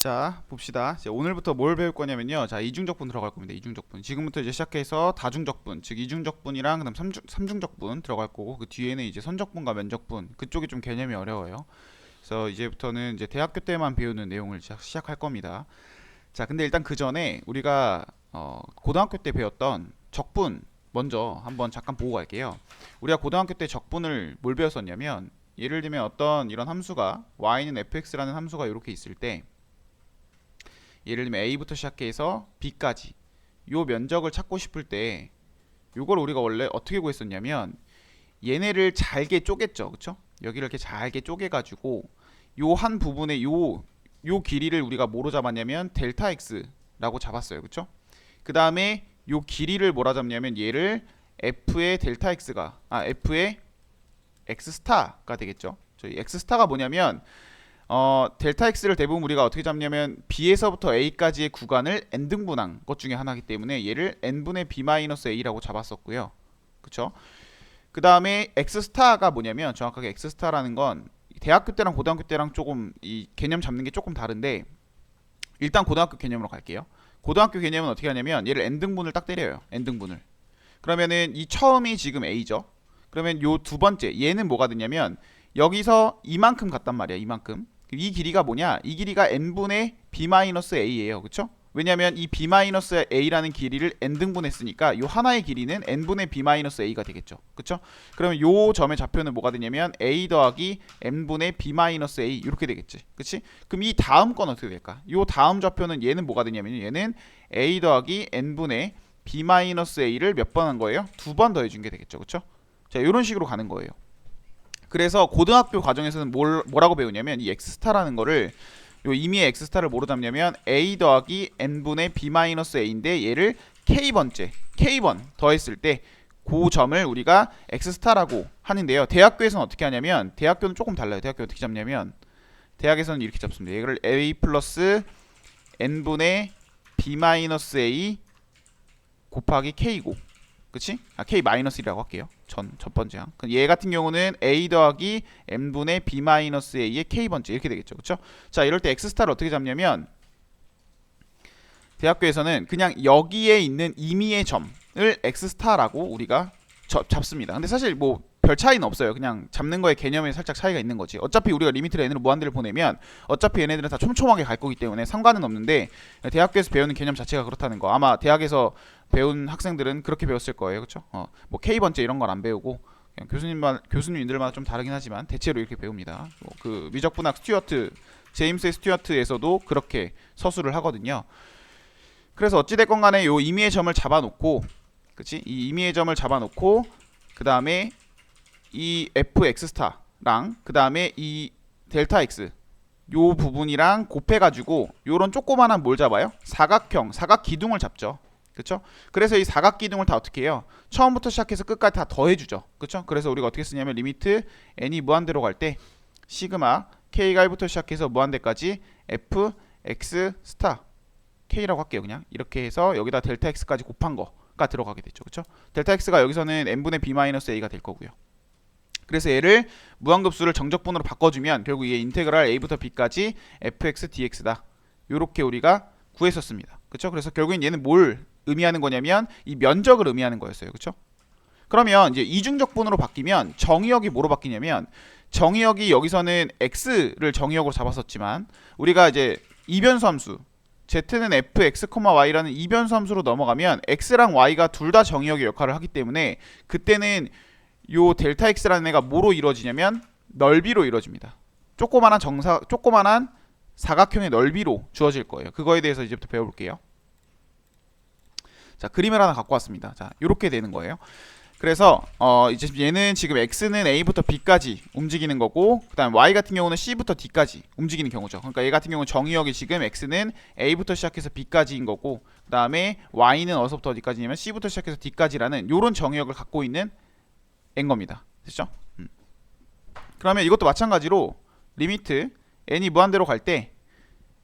자 봅시다. 이제 오늘부터 뭘 배울 거냐면요. 자 이중적분 들어갈 겁니다. 이중적분. 지금부터 이제 시작해서 다중적분 즉 이중적분이랑 그다음 삼중, 삼중적분 들어갈 거고 그 뒤에는 이제 선적분과 면적분 그쪽이 좀 개념이 어려워요. 그래서 이제부터는 이제 대학교 때만 배우는 내용을 시작, 시작할 겁니다. 자 근데 일단 그 전에 우리가 어, 고등학교 때 배웠던 적분 먼저 한번 잠깐 보고 갈게요. 우리가 고등학교 때 적분을 뭘 배웠었냐면 예를 들면 어떤 이런 함수가 y는 fx라는 함수가 이렇게 있을 때 예를 들면 A부터 시작해서 B까지 요 면적을 찾고 싶을 때 요걸 우리가 원래 어떻게 구했었냐면 얘네를 잘게 쪼갰죠. 그쵸? 여기를 이렇게 잘게 쪼개 가지고 요 한 부분의 요요 길이를 우리가 뭐로 잡았냐면 델타 x라고 잡았어요. 그쵸? 그 다음에 요 길이를 뭐라 잡냐면 얘를 f의 델타 x가 아 f의 x 스타가 되겠죠? 저희 x 스타가 뭐냐면 어, 델타 x를 대부분 우리가 어떻게 잡냐면 b에서부터 a까지의 구간을 n 등분한 것 중에 하나이기 때문에 얘를 n분의 b-a라고 잡았었고요. 그쵸? 그 다음에 x 스타가 뭐냐면 정확하게 x 스타라는 건 대학교 때랑 고등학교 때랑 조금 이 개념 잡는 게 조금 다른데 일단 고등학교 개념으로 갈게요. 고등학교 개념은 어떻게 하냐면 얘를 n 등분을 딱 때려요. n 등분을. 그러면은 이 처음이 지금 a죠. 그러면 요 두 번째 얘는 뭐가 되냐면 여기서 이만큼 갔단 말이야. 이만큼. 이 길이가 뭐냐? 이 길이가 n분의 b-a예요. 그쵸? 왜냐면 이 b-a라는 길이를 n 등분했으니까 요 하나의 길이는 n분의 b-a가 되겠죠. 그쵸? 그러면 요 점의 좌표는 뭐가 되냐면 a 더하기 n분의 b-a 이렇게 되겠지. 그치? 그럼 이 다음 건 어떻게 될까? 요 다음 좌표는 얘는 뭐가 되냐면 얘는 a 더하기 n분의 b-a를 몇 번 한 거예요? 두 번 더해준 게 되겠죠. 그쵸? 자, 이런 식으로 가는 거예요. 그래서 고등학교 과정에서는 뭘, 뭐라고 배우냐면 이 x스타라는 거를 요 이미의 x스타를 뭐로 잡냐면 a 더하기 n분의 b-a인데 얘를 k번째 k번 더했을 때 그 점을 우리가 x스타라고 하는데요. 대학교에서는 어떻게 하냐면 대학교는 조금 달라요. 대학교 어떻게 잡냐면 대학에서는 이렇게 잡습니다. 이거를 a 플러스 n분의 b-a 곱하기 k고 그치? 아, k 마이너스 1이라고 할게요. 전 첫 번째 항. 그럼 얘 같은 경우는 a 더하기 n분의 b 마이너스 a의 k 번째 이렇게 되겠죠. 그렇죠? 자, 이럴 때 x 스타를 어떻게 잡냐면 대학교에서는 그냥 여기에 있는 임의의 점을 x 스타라고 우리가 저- 잡습니다. 근데 사실 뭐 별 차이는 없어요. 그냥 잡는 거에 개념에 살짝 차이가 있는 거지. 어차피 우리가 리미트를 n으로 무한대를 보내면 어차피 얘네들은 다 촘촘하게 갈 거기 때문에 상관은 없는데 대학교에서 배우는 개념 자체가 그렇다는 거. 아마 대학에서 배운 학생들은 그렇게 배웠을 거예요, 그렇죠? 어, 뭐 K 번째 이런 건안 배우고 교수님만 교수님들마다 좀 다르긴 하지만 대체로 이렇게 배웁니다. 뭐 그 미적분학 스튜어트 제임스 스튜어트에서도 그렇게 서술을 하거든요. 그래서 어찌 됐건 간에 요 임의의 점을 잡아놓고, 그렇지? 이 임의의 점을 잡아놓고 그 다음에 이 fx 스타랑 그 다음에 이 델타 x 요 부분이랑 곱해가지고 요런 조그만한 뭘 잡아요? 사각형, 사각 기둥을 잡죠. 그쵸? 그래서 이 사각 기둥을 다 어떻게 해요? 처음부터 시작해서 끝까지 다 더해주죠. 그쵸? 그래서 우리가 어떻게 쓰냐면 리미트 n이 무한대로 갈 때 시그마 k가 1부터 시작해서 무한대까지 f x 스타 k라고 할게요. 그냥 이렇게 해서 여기다 델타 x까지 곱한 거가 들어가게 되죠. 그쵸? 델타 x가 여기서는 n분의 b-a가 될 거고요. 그래서 얘를 무한급수를 정적분으로 바꿔주면 결국 얘 인테그랄 a부터 b까지 fx dx다. 요렇게 우리가 구했었습니다. 그쵸? 그래서 결국엔 얘는 뭘 의미하는 거냐면 이 면적을 의미하는 거였어요. 그쵸? 그러면 이제 이중적분으로 바뀌면 정의역이 뭐로 바뀌냐면 정의역이 여기서는 x를 정의역으로 잡았었지만 우리가 이제 이변수 함수 z는 fx, y라는 이변수 함수로 넘어가면 x랑 y가 둘 다 정의역의 역할을 하기 때문에 그때는 요 델타 x라는 애가 뭐로 이루어지냐면 넓이로 이루어집니다. 조그만한 정사 조그만한 사각형의 넓이로 주어질 거예요. 그거에 대해서 이제부터 배워볼게요. 자 그림을 하나 갖고 왔습니다. 자 이렇게 되는 거예요. 그래서 어 이제 얘는 지금 x는 a부터 b까지 움직이는 거고 그다음 y 같은 경우는 c부터 d까지 움직이는 경우죠. 그러니까 얘 같은 경우는 정의역이 지금 x는 a부터 시작해서 b까지인 거고 그다음에 y는 어디서부터 어디까지냐면 c부터 시작해서 d까지라는 요런 정의역을 갖고 있는 n 겁니다. 됐죠? 음. 그러면 이것도 마찬가지로 리미트 n이 무한대로 갈 때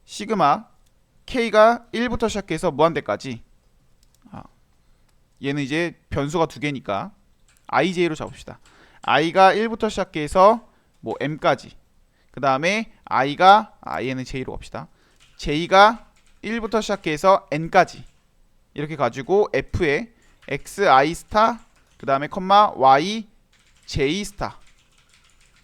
시그마 k가 1부터 시작해서 무한대까지 아, 얘는 이제 변수가 두 개니까 ij로 잡읍시다. i가 1부터 시작해서 뭐 m까지 그 다음에 i가 아 얘는 j로 갑시다. j가 1부터 시작해서 n까지 이렇게 가지고 f에 xi 스타 그 다음에 컴마 y j 스타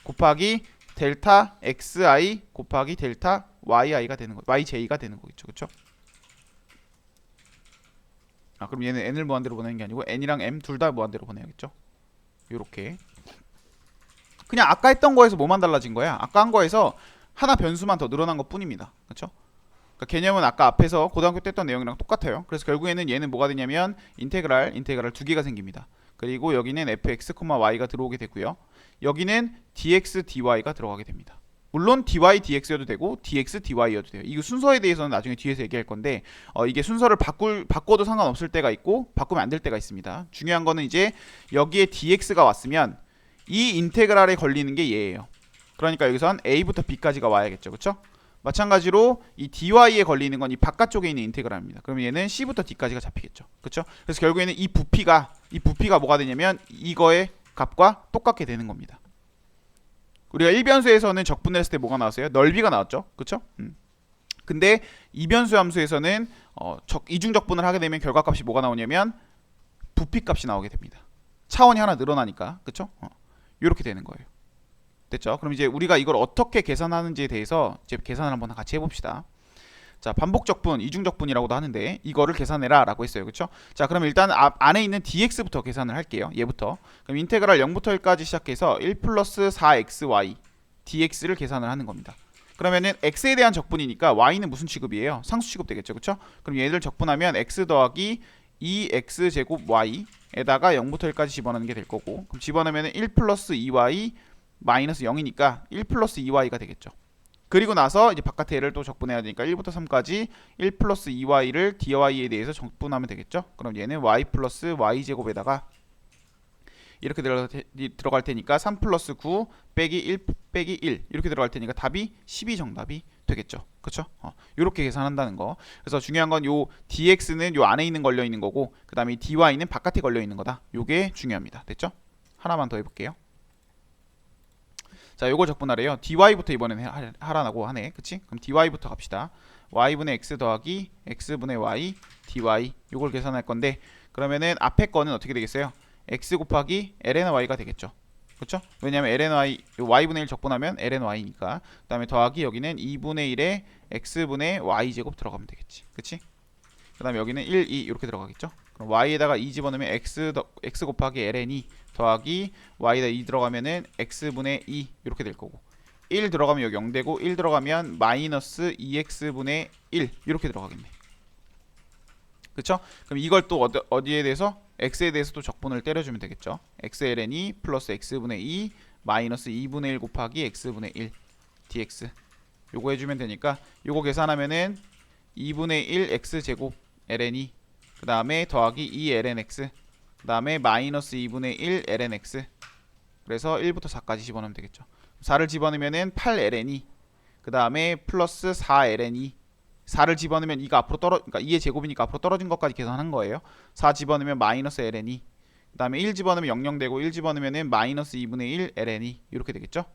곱하기 델타 xi 곱하기 델타 yi가 되는 거 yj가 되는 거겠죠. 그쵸? 아 그럼 얘는 n을 무한대로 보내는 게 아니고 n이랑 m 둘 다 무한대로 보내야겠죠? 요렇게. 그냥 아까 했던 거에서 뭐만 달라진 거야? 아까 한 거에서 하나 변수만 더 늘어난 것 뿐입니다. 그쵸? 그러니까 개념은 아까 앞에서 고등학교 때 했던 내용이랑 똑같아요. 그래서 결국에는 얘는 뭐가 되냐면 인테그랄 인테그랄 두 개가 생깁니다 그리고 여기는 fx, y가 들어오게 되고요 여기는 dx, dy가 들어가게 됩니다 물론 dy, dx여도 되고 dx, dy여도 돼요. 이거 순서에 대해서는 나중에 뒤에서 얘기할 건데 어, 이게 순서를 바꿀 바꿔도 상관없을 때가 있고 바꾸면 안 될 때가 있습니다. 중요한 거는 이제 여기에 dx가 왔으면 이 인테그랄에 걸리는 게 얘예요. 그러니까 여기선 a부터 b까지가 와야겠죠, 그렇죠? 마찬가지로 이 dy에 걸리는 건 이 바깥쪽에 있는 인테그랄입니다. 그러면 얘는 c부터 d까지가 잡히겠죠, 그렇죠? 그래서 결국에는 이 부피가 이 부피가 뭐가 되냐면 이거의 값과 똑같게 되는 겁니다. 우리가 1변수에서는 적분했을 때 뭐가 나왔어요? 넓이가 나왔죠. 그쵸? 음. 근데 이변수 함수에서는 어, 적, 이중적분을 하게 되면 결과값이 뭐가 나오냐면 부피값이 나오게 됩니다. 차원이 하나 늘어나니까. 그쵸? 어. 이렇게 되는 거예요. 됐죠? 그럼 이제 우리가 이걸 어떻게 계산하는지에 대해서 이제 계산을 한번 같이 해봅시다. 자, 반복적분, 이중적분이라고도 하는데 이거를 계산해라 라고 했어요. 그쵸? 자, 그럼 일단 앞, 안에 있는 dx부터 계산을 할게요. 얘부터. 그럼 인테그랄 0부터 1까지 시작해서 1 플러스 4xy dx를 계산을 하는 겁니다. 그러면은 x에 대한 적분이니까 y는 무슨 취급이에요? 상수 취급 되겠죠. 그쵸? 그럼 얘들 적분하면 x 더하기 2x 제곱 y에다가 0부터 1까지 집어넣는 게 될 거고 그럼 집어넣으면 1 플러스 2y 마이너스 0이니까 1 플러스 2y가 되겠죠. 그리고 나서 이제 바깥에 얘를 또 적분해야 되니까 1부터 3까지 1 플러스 2y를 dy에 대해서 적분하면 되겠죠. 그럼 얘는 y 플러스 y제곱에다가 이렇게 들어갈, 테, 들어갈 테니까 3 플러스 9 빼기 1 빼기 1 이렇게 들어갈 테니까 답이 12 정답이 되겠죠. 그렇죠? 어, 이렇게 계산한다는 거. 그래서 중요한 건 요 dx는 요 안에 있는 걸려 있는 거고 그다음에 dy는 바깥에 걸려 있는 거다. 요게 중요합니다. 됐죠? 하나만 더 해볼게요. 자, 요거 적분하래요. dy부터 이번엔 하- 하라고 하네. 그치? 그럼 dy부터 갑시다. y분의 x 더하기 x분의 y dy 요걸 계산할 건데 그러면은 앞에 거는 어떻게 되겠어요? x 곱하기 ln y가 되겠죠. 그렇죠? 왜냐면 ln y 요 y분의 1 적분하면 ln y니까. 그 다음에 더하기 여기는 2분의 1에 x분의 y 제곱 들어가면 되겠지. 그렇지? 그다음에 여기는 1, 2 이렇게 들어가겠죠? 그럼 y에다가 2 집어넣으면 x 더, x 곱하기 ln이 더하기 y에다 2 들어가면은 x분의 2 이렇게 될 거고 1 들어가면 여기 0 되고 1 들어가면 마이너스 2x분의 1 이렇게 들어가겠네. 그쵸? 그럼 이걸 또 어디, 어디 에 대해서 x에 대해서 또 적분을 때려주면 되겠죠. xln이 플러스 x분의 2 마이너스 2분의 1 곱하기 x분의 1 dx 요거 해주면 되니까 요거 계산하면은 2분의 1 x제곱 ln이 그 다음에 더하기 2 lnx 그 다음에 마이너스 2분의 1 lnx. 그래서 1부터 4까지 집어넣으면 되겠죠. 4를 집어넣으면은 8ln이 그 다음에 플러스 4ln이. 4를 집어넣으면 이가 앞으로 떨어 그러니까 2의 제곱이니까 앞으로 떨어진 것까지 계산한 거예요. 4 집어넣으면 마이너스 ln이 그 다음에 1 집어넣으면 00 되고 1 집어넣으면은 마이너스 2분의 1 ln이. 이렇게 되겠죠?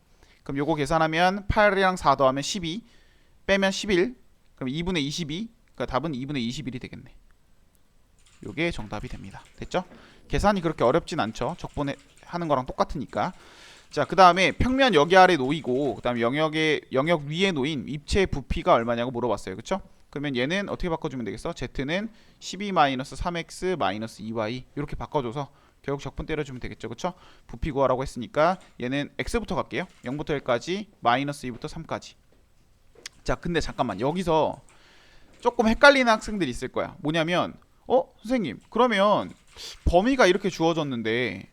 그럼 요거 계산하면 8이랑 4 더하면 12 빼면 11 그럼 2분의 22 그러니까 답은 2분의 21이 되겠네 요게 정답이 됩니다 됐죠? 계산이 그렇게 어렵진 않죠. 적분에 하는 거랑 똑같으니까. 자, 그 다음에 평면 여기 아래 놓이고, 그 다음에 영역에 영역 위에 놓인 입체 부피가 얼마냐고 물어봤어요. 그쵸? 그러면 얘는 어떻게 바꿔주면 되겠어? z는 12-3x 2y 이렇게 바꿔줘서 결국 적분 때려주면 되겠죠. 그쵸? 부피 구하라고 했으니까 얘는 x부터 갈게요. 0부터 1까지, 마이너스 2부터 3까지. 자, 근데 잠깐만. 여기서 조금 헷갈리는 학생들이 있을 거야. 뭐냐면, 어? 선생님, 그러면 범위가 이렇게 주어졌는데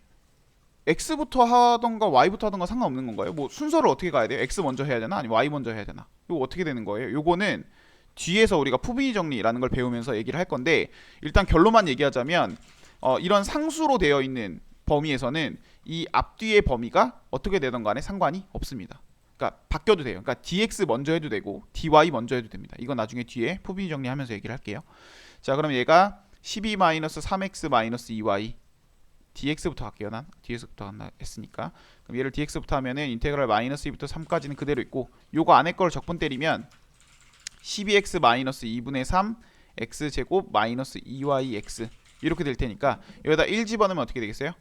x부터 하던가 y부터 하던가 상관없는 건가요? 뭐 순서를 어떻게 가야 돼요? x 먼저 해야 되나? 아니면 y 먼저 해야 되나? 이거 어떻게 되는 거예요? 요거는 뒤에서 우리가 푸분히 정리라는 걸 배우면서 얘기를 할 건데 일단 결론만 얘기하자면 어, 이런 상수로 되어 있는 범위에서는 이 앞뒤의 범위가 어떻게 되던 간에 상관이 없습니다. 그러니까 바뀌어도 돼요. 그러니까 dx 먼저 해도 되고 dy 먼저 해도 됩니다. 이건 나중에 뒤에 푸분히 정리하면서 얘기를 할게요. 자, 그럼 얘가 12-3x-2y dx부터 할게요. 난 dx부터 한다 했으니까. 그럼 얘를 dx부터 하면은 인테그랄 마이너스 2부터 3까지는 그대로 있고 요거 안에 걸 적분 때리면 12x 마이너스 2분의 3 x 제곱 마이너스 2yx 이렇게 될 테니까 여기다 1 집어넣으면 어떻게 되겠어요?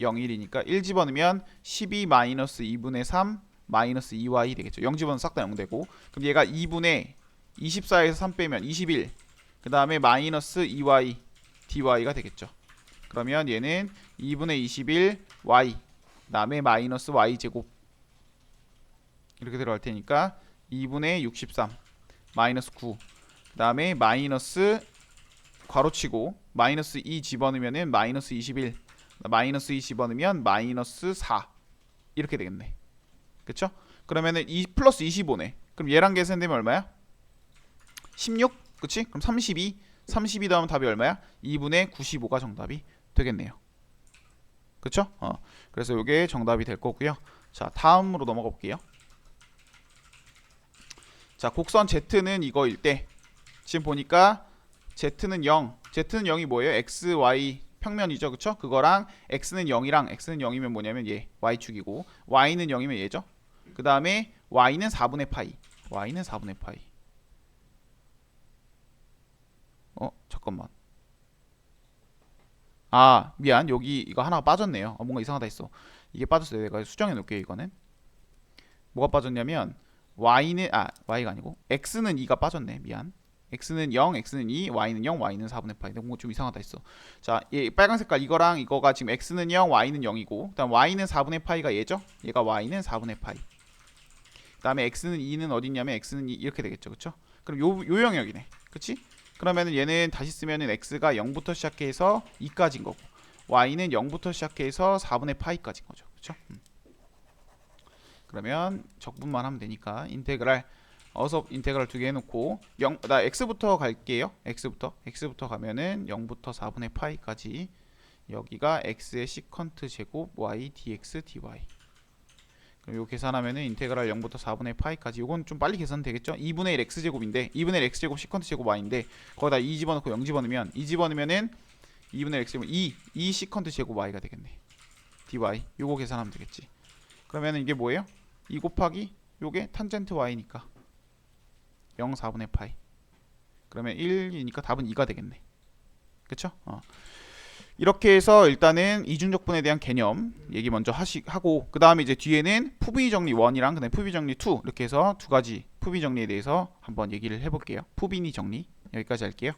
0, 1이니까 1 집어넣으면 12 마이너스 2분의 3 마이너스 2y 되겠죠. 0 집어넣으면 싹 다 0 되고 그럼 얘가 2분의 24에서 3 빼면 21. 그 다음에 마이너스 2y dy가 되겠죠. 그러면 얘는 2분의 21 y 그 다음에 마이너스 y 제곱 이렇게 들어갈 테니까 2분의 63 마이너스 9 그 다음에 마이너스 괄호치고 마이너스 2 집어넣으면은 마이너스 21 마이너스 2 집어넣으면 마이너스 4 이렇게 되겠네. 그쵸? 그러면은 2 플러스 25네. 그럼 얘랑 계산되면 얼마야? 16? 그치? 그럼 32 32 더하면 답이 얼마야? 2분의 95가 정답이 되겠네요. 그쵸? 어. 그래서 이게 정답이 될 거고요. 자, 다음으로 넘어가 볼게요. 자, 곡선 Z는 이거일 때 지금 보니까 Z는 0. Z는 0이 뭐예요? X, Y 평면이죠. 그쵸? 그거랑 X는 0이랑 X는 0이면 뭐냐면 얘 Y축이고 Y는 0이면 얘죠. 그 다음에 Y는 4분의 파이. Y는 4분의 파이. 어, 잠깐만. 아, 미안. 여기 이거 하나가 빠졌네요. 아, 뭔가 이상하다 했어. 이게 빠졌어요. 내가 수정해 놓을게요, 이거는. 뭐가 빠졌냐면 y는 아, y가 아니고 x는 2가 빠졌네. 미안. x는 0, x는 2, y는 0, y는 4분의 파이. 뭔가 좀 이상하다 했어. 자, 얘 빨간 색깔 이거랑 이거가 지금 x는 0, y는 0이고 그다음 y는 4분의 파이가 얘죠? 얘가 y는 4분의 파이. 그다음에 x는 2는 어디 있냐면 x는 2 이렇게 되겠죠. 그렇죠? 그럼 요, 요 영역이네. 그렇지? 그러면은 얘는 다시 쓰면은 x가 0부터 시작해서 2까지인 거고 y는 0부터 시작해서 4분의 파이까지인 거죠. 그렇죠? 음. 그러면 적분만 하면 되니까 인테그랄 어서 인테그랄 두 개 해놓고 0, 나 x부터 갈게요. x부터 x부터 가면은 0부터 4분의 파이까지 여기가 x의 시컨트 제곱 y dx dy 그럼 요 계산하면은 인테그랄 0부터 4분의 파이까지 요건 좀 빨리 계산 되겠죠? 2분의 1 x제곱인데 2분의 1 x제곱 시컨트 제곱 y인데 거기다 2 집어넣고 0 집어넣으면 2 집어넣으면은 2분의 1 x제곱 2 2 시컨트 제곱 y가 되겠네 dy 요거 계산하면 되겠지 그러면은 이게 뭐예요? 2 곱하기 요게 탄젠트 y니까 0 4분의 파이 그러면 1이니까 답은 2가 되겠네 그쵸? 어. 이렇게 해서 일단은 이중적분에 대한 개념 얘기 먼저 하시, 하고 그 다음에 이제 뒤에는 푸비 정리 1이랑 그다음에 푸비 정리 2 이렇게 해서 두 가지 푸비 정리에 대해서 한번 얘기를 해볼게요. 푸비니 정리 여기까지 할게요